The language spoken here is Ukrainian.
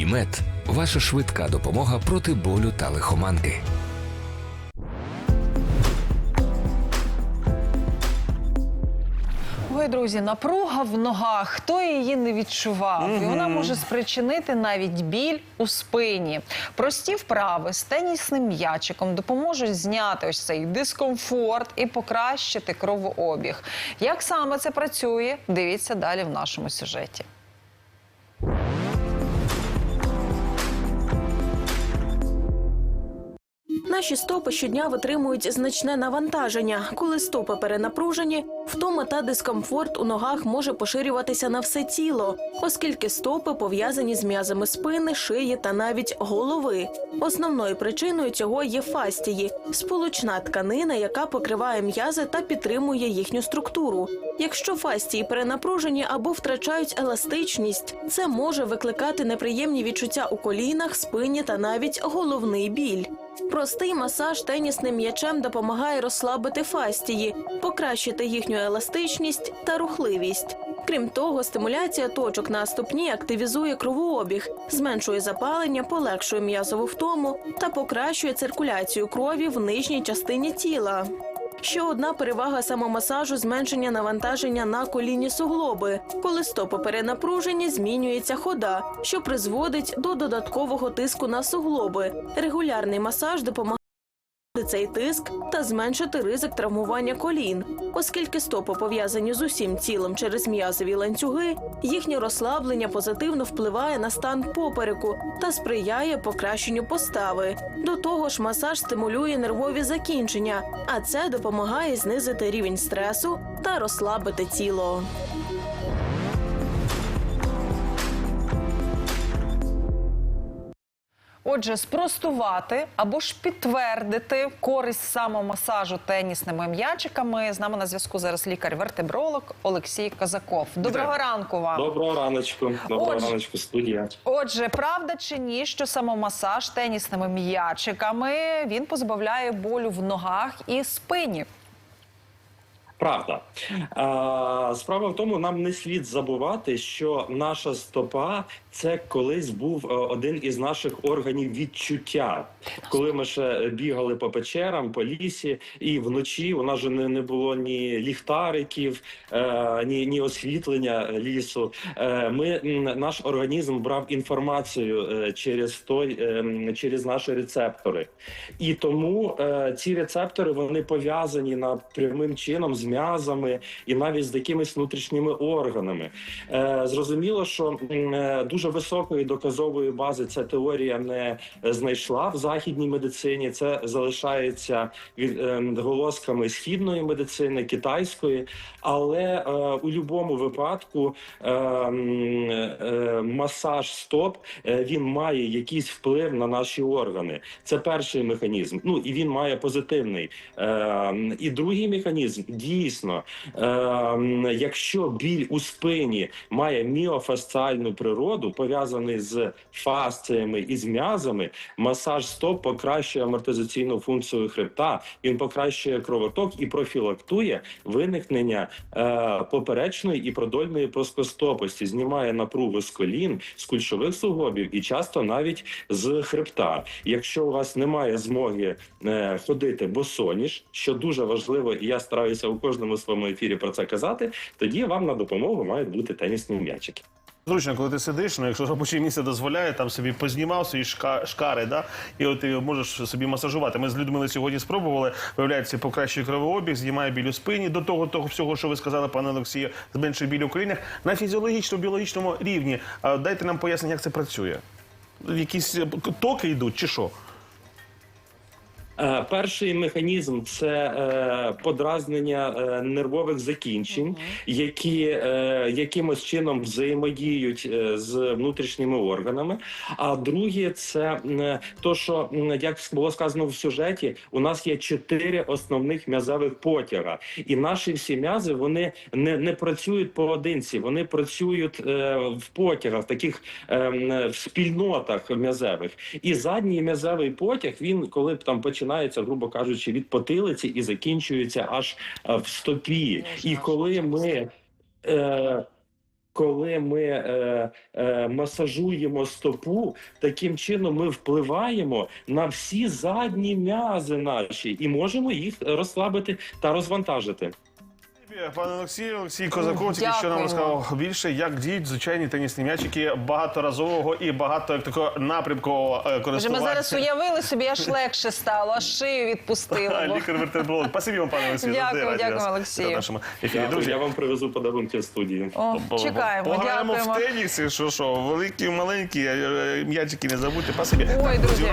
ІМЕД ваша швидка допомога проти болю та лихоманки. Ой, друзі, напруга в ногах. Хто її не відчував? І вона може спричинити навіть біль у спині. Прості вправи з тенісним м'ячиком допоможуть зняти ось цей дискомфорт і покращити кровообіг. Як саме це працює? Дивіться далі в нашому сюжеті. Наші стопи щодня витримують значне навантаження. Коли стопи перенапружені, втома та дискомфорт у ногах може поширюватися на все тіло, оскільки стопи пов'язані з м'язами спини, шиї та навіть голови. Основною причиною цього є фастії сполучна тканина, яка покриває м'язи та підтримує їхню структуру. Якщо фастії перенапружені або втрачають еластичність, це може викликати неприємні відчуття у колінах, спині та навіть головний біль. Простий масаж тенісним м'ячем допомагає розслабити фастії, покращити їхню еластичність та рухливість. Крім того, стимуляція точок на ступні активізує кровообіг, зменшує запалення, полегшує м'язову втому та покращує циркуляцію крові в нижній частині тіла. Ще одна перевага самомасажу зменшення навантаження на колінні суглоби. Коли стопи перенапружені, змінюється хода, що призводить до додаткового тиску на суглоби. Регулярний масаж допомагає цей тиск та зменшити ризик травмування колін, оскільки стопи пов'язані з усім тілом через м'язові ланцюги, їхнє розслаблення позитивно впливає на стан попереку та сприяє покращенню постави. До того ж, масаж стимулює нервові закінчення, а це допомагає знизити рівень стресу та розслабити тіло. Отже, спростувати або ж підтвердити користь самомасажу тенісними м'ячиками. З нами на зв'язку зараз лікар-вертебролог Олексій Козаков. Доброго Вітаю. ранку вам. Доброго раночку. Доброго Отже. раночку, студія. Отже, правда чи ні, що самомасаж тенісними м'ячиками він позбавляє болю в ногах і спині? Правда. А, справа в тому, нам не слід забувати, що наша стопа це колись був е, один із наших органів відчуття. Коли ми ще бігали по печерам, по лісі, і вночі у нас же не, не було ні ліхтариків, е, ні, ні освітлення лісу. Е, ми наш організм брав інформацію через той, е, через наші рецептори. І тому е, ці рецептори вони пов'язані на прямим чином з м'язами і навіть з якимись внутрішніми органами. Е, зрозуміло, що е, дуже високої доказової бази ця теорія не знайшла в західній медицині. Це залишається від е, східної медицини, китайської, але у будь-якому випадку масаж стоп він має якийсь вплив на наші органи. Це перший механізм. Ну і він має позитивний. І другий механізм дійсно, е, якщо біль у спині має міофасціальну природу, пов'язаний з фасціями і з м'язами, масаж стоп покращує амортизаційну функцію хребта. Він покращує кровоток і профілактує виникнення е, поперечної і продольної плоскостопості, знімає напругу з колін, з кульшових суглобів і часто навіть з хребта. Якщо у вас немає змоги е, ходити босоніж, що дуже важливо, і я стараюся у кожному своєму ефірі про це казати, тоді вам на допомогу мають бути тенісні м'ячики. Зручно, коли ти сидиш, ну якщо робоче місце дозволяє, там собі познімав свої шка- шкари, да, і от ти можеш собі масажувати. Ми з Людмилою сьогодні спробували. Виявляється, покращує кровообіг, знімає біль у спині. До того, того всього, що ви сказали, пане Олексію, зменшує біль у колінах на фізіологічному біологічному рівні. Дайте нам пояснення, як це працює. Якісь е, токи йдуть, чи що? Е, Перший механізм це е, подразнення е, нервових закінчень, які якимось чином взаємодіють з внутрішніми органами. А друге, це то, що як було сказано в сюжеті, у нас є чотири основних м'язевих потяга, і наші всі м'язи вони не, не працюють поодинці, вони працюють в потягах, в таких е, в спільнотах м'язевих. І задній м'язевий потяг він коли там починається, грубо кажучи, від потилиці і закінчується аж е, в стопі. І коли ми е, коли ми е, е, масажуємо стопу, таким чином ми впливаємо на всі задні м'язи наші і можемо їх розслабити та розвантажити. Пане Олексій, Олексій Козаков, тільки що нам розказав більше, як діють звичайні тенісні м'ячики багаторазового і багато як такого напрямкового е, Вже користування. ми зараз уявили собі, аж легше стало, аж шию відпустило. Лікар вертебролог. Спасибі вам, пане Олексію. Дякую, дякую, Олексію. Нашому ефірі. Друзі, я вам привезу подарунки в студію. О, чекаємо, Пограємо в тенісі, що що, великі, маленькі, е, е, м'ячики не забудьте. Спасибі. Ой, друзі.